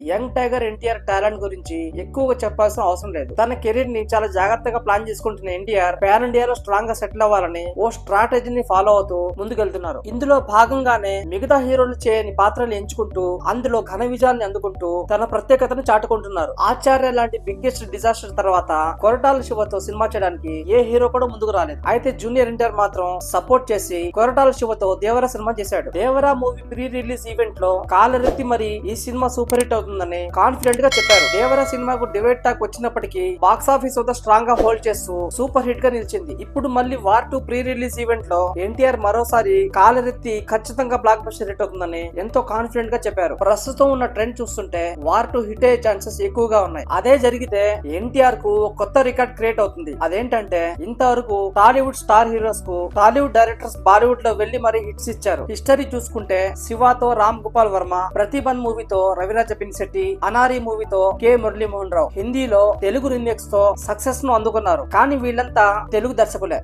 Young tiger NTR talent గురించి ఎక్కువగా చెప్పాల్సిన అవసరం లేదు. తన కెరీర్ని చాలా జాగ్రత్తగా ప్లాన్ చేసుకుంటున్న ఎన్టీఆర్ పాన్ ఇండియాలో స్ట్రాంగ్గా సెటిల్ అవ్వాలని ఓ స్ట్రాటజీని ఫాలో అవుతూ ముందుకెళ్తున్నారు. ఇందులో భాగంగానే మిగతా హీరోలు చేయని పాత్రలు ఎంచుకుంటూ అందులో ఘన విజయాన్ని అందుకుంటూ తన ప్రత్యేకతను చాటుకుంటున్నారు. ఆచార్య లాంటి బిగ్గెస్ట్ డిజాస్టర్ తర్వాత కొరటాల శివతో సినిమా చేయడానికి ఏ హీరో కూడా ముందుకు రాలేదు. అయితే జూనియర్ ఎన్టీఆర్ మాత్రం సపోర్ట్ చేసి కొరటాల శివతో దేవరా సినిమా చేశాడు. దేవరా మూవీ ప్రీ రిలీజ్ ఈవెంట్లో కాలరెత్తి మరి ఈ సినిమా సూపర్ హిట్ అవుతుందని కాన్ఫిడెంట్గా చెప్పారు. దేవరా సినిమాకు డివైడ్ టాక్ వచ్చినప్పటికీ బాక్స్ ఆఫీస్ వద్ద స్ట్రాంగ్గా హోల్డ్ చేస్తూ సూపర్ హిట్గా నిలిచింది. ఇప్పుడు మళ్ళీ వార్ టూ ప్రీ రిలీజ్ ఈవెంట్లో ఎన్టీఆర్ మరోసారి కాలరెత్తి ఖచ్చితంగా బ్లాక్ బస్టర్ హిట్ అవుతుందని ఎంతో కాన్ఫిడెంట్గా చెప్పారు. ప్రస్తుతం ఉన్న ట్రెండ్ చూస్తుంటే వార్ టూ హిట్ అయ్యే ఛాన్సెస్ ఎక్కువగా ఉన్నాయి. అదే జరిగితే ఎన్టీఆర్కు కొత్త రికార్డ్ క్రియేట్ అవుతుంది. అదేంటంటే ఇంతవరకు టాలీవుడ్ స్టార్ హీరోస్కు టాలీవుడ్ డైరెక్టర్స్ బాలీవుడ్లో వెళ్ళి మరీ హిట్స్ ఇచ్చారు. హిస్టరీ చూసుకుంటే శివాతో రామ్ గోపాల్ వర్మ ప్రతిభన్ మూవీతో రవిరాజ శెట్టి అనారీ మూవీతో కె. మురళీమోహన్ రావు. హిందీలో తెలుగు రీమేక్స్తో సక్సెస్ను అందుకున్నారు. కానీ వీళ్ళంతా తెలుగు దర్శకులే.